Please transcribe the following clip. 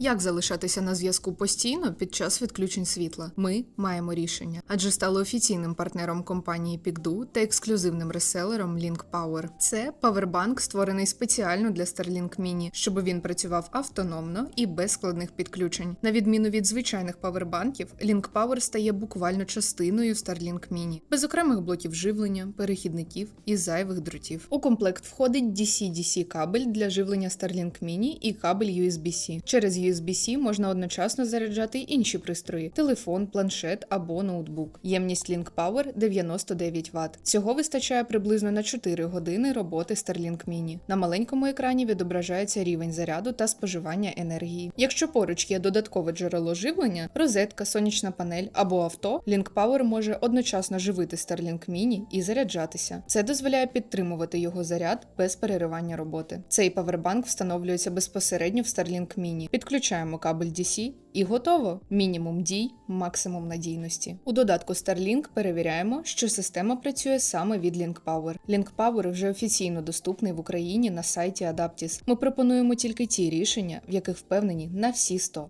Як залишатися на зв'язку постійно під час відключень світла? Ми маємо рішення, адже стали офіційним партнером компанії Picdu та ексклюзивним реселером Link Power. Це павербанк, створений спеціально для Starlink Mini, щоб він працював автономно і без складних підключень. На відміну від звичайних павербанків, Link Power стає буквально частиною Starlink Mini, без окремих блоків живлення, перехідників і зайвих дротів. У комплект входить DC-DC кабель для живлення Starlink Mini і кабель USB-C. Через USB-C можна одночасно заряджати й інші пристрої: телефон, планшет або ноутбук. Ємність Link Power 99 Вт. Цього вистачає приблизно на 4 години роботи Starlink Mini. На маленькому екрані відображається рівень заряду та споживання енергії. Якщо поруч є додаткове джерело живлення, розетка, сонячна панель або авто, Link Power може одночасно живити Starlink Mini і заряджатися. Це дозволяє підтримувати його заряд без переривання роботи. Цей павербанк встановлюється безпосередньо в Starlink Mini. Підключаємо кабель DC і готово. Мінімум дій, максимум надійності. У додатку Starlink перевіряємо, що система працює саме від Link Power. Link Power вже офіційно доступний в Україні на сайті Adaptis. Ми пропонуємо тільки ті рішення, в яких впевнені на всі 100.